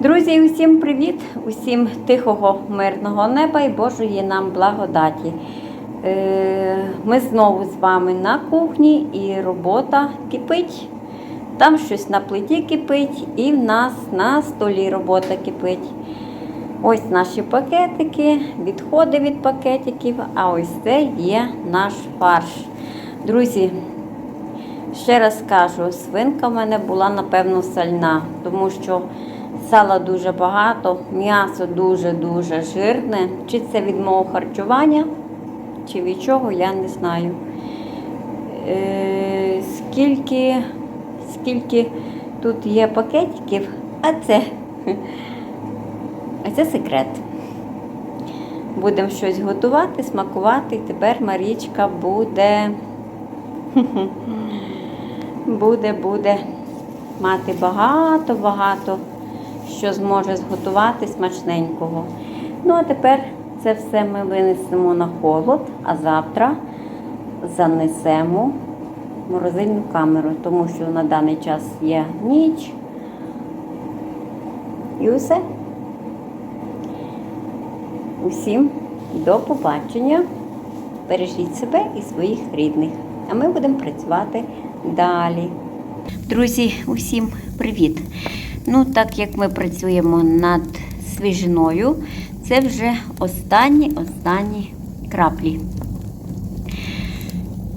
Друзі, усім привіт! Усім тихого, мирного неба і Божої нам благодаті. Е, Ми знову з вами на кухні і робота кипить. Там щось на плиті кипить, і в нас на столі робота кипить. Ось наші пакетики, відходи від пакетиків, а ось це є наш фарш. Друзі, Ще раз кажу, свинка в мене була, напевно, сальна, тому що сала дуже багато, м'ясо дуже-дуже жирне. Чи це від мого харчування, чи від чого, я не знаю. Е, скільки, скільки тут є пакетиків, а це, а це секрет. Будемо щось готувати, смакувати, і тепер Марічка буде буде, буде мати багато-багато, що зможе зготувати смачненького. Ну, а тепер це все ми винесемо на холод, а завтра занесемо в морозильну камеру, тому що на даний час є ніч. І усе. Усім до побачення. Бережіть себе і своїх рідних. А ми будемо працювати далі. Друзі, усім привіт! Ну, так як ми працюємо над свіжиною, це вже останні останні краплі.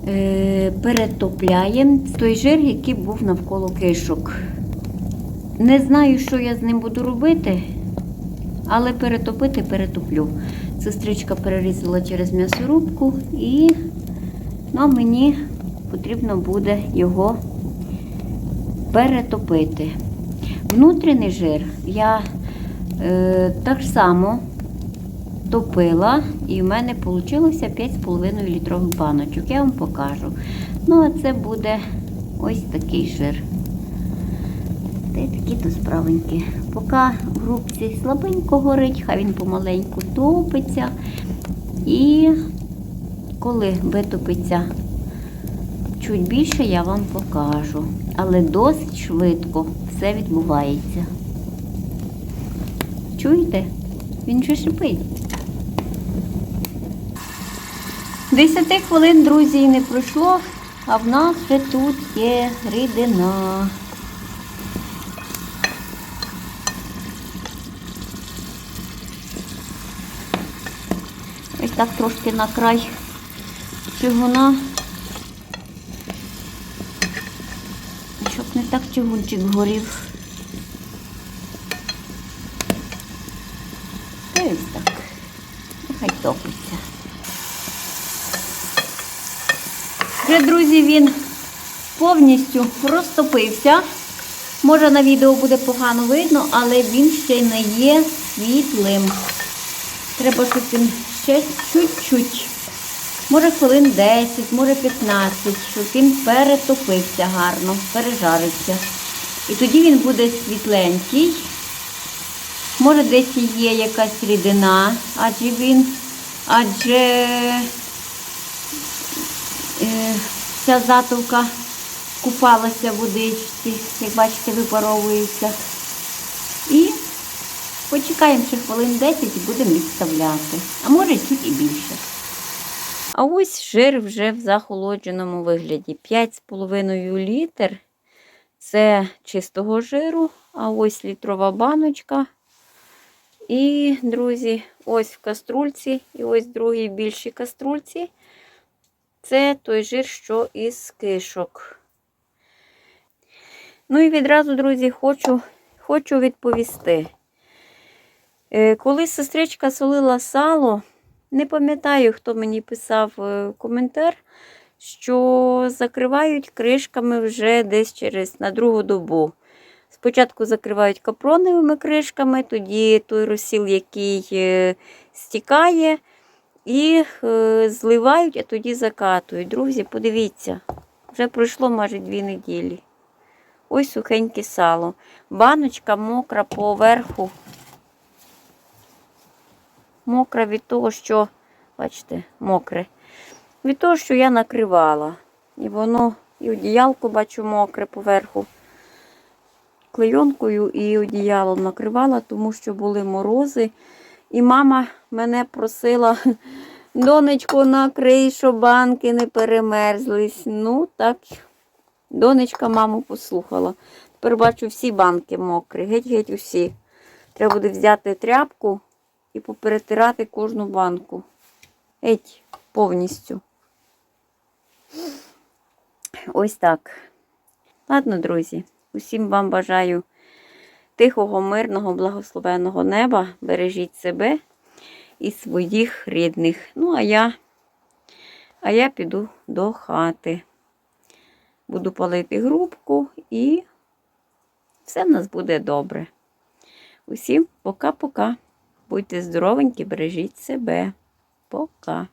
Е, перетопляємо той жир, який був навколо кишок. Не знаю, що я з ним буду робити, але перетопити перетоплю. Сестричка перерізала через м'ясорубку і ну, мені потрібно буде його перетопити. Внутрішній жир я е, так само топила, і в мене вийшло 5,5 літрових баночок. Я вам покажу. Ну, а це буде ось такий жир. Та такі то справенькі. Поки в грубці слабенько горить, хай він помаленьку топиться. І коли витопиться чуть більше, я вам покажу. Але досить швидко все відбувається. Чуєте? Він вже шипить. Десяти хвилин, друзі, не пройшло, а в нас вже тут є рідина. Ось так трошки на край чигуна. Щоб не так чигунчик горів. Та ось так. Нехай топиться. Вже, друзі, він повністю розтопився. Може на відео буде погано видно, але він ще не є світлим. Треба, щоб він ще чуть-чуть. Може хвилин 10, може 15, щоб він перетопився гарно, пережарився. І тоді він буде світленький. Може десь є якась рідина, адже він, адже е, ця затовка купалася в водичці, як бачите, випаровується. І почекаємо ще хвилин 10 і будемо відставляти. А може чуть і більше. А ось жир вже в захолодженому вигляді. 5,5 літр це чистого жиру, а ось літрова баночка. І, друзі, ось в каструльці, і ось в другій більшій каструльці. Це той жир, що із кишок. Ну і відразу, друзі, хочу, хочу відповісти. Е, Коли сестричка солила сало, не пам'ятаю, хто мені писав е, коментар, що закривають кришками вже десь через на другу добу. Спочатку закривають капроновими кришками, тоді той розсіл, який е, стікає, і е, зливають, а тоді закатують. Друзі, подивіться, вже пройшло майже дві неділі. Ось сухеньке сало. Баночка мокра поверху. Мокра від того, що, бачите, мокре. Від того, що я накривала. І воно, і одіялко бачу мокре поверху. клейонкою і одіялом накривала, тому що були морози. І мама мене просила, донечко, накрий, щоб банки не перемерзлись. Ну, так, донечка маму послухала. Тепер бачу всі банки мокрі, геть-геть усі. Треба буде взяти тряпку і поперетирати кожну банку. Геть, повністю. Ось так. Ладно, друзі, усім вам бажаю тихого, мирного, благословеного неба. Бережіть себе і своїх рідних. Ну, а я, а я піду до хати. Буду палити грубку і все в нас буде добре. Усім пока-пока. Будьте здоровенькі, бережіть себе. Пока.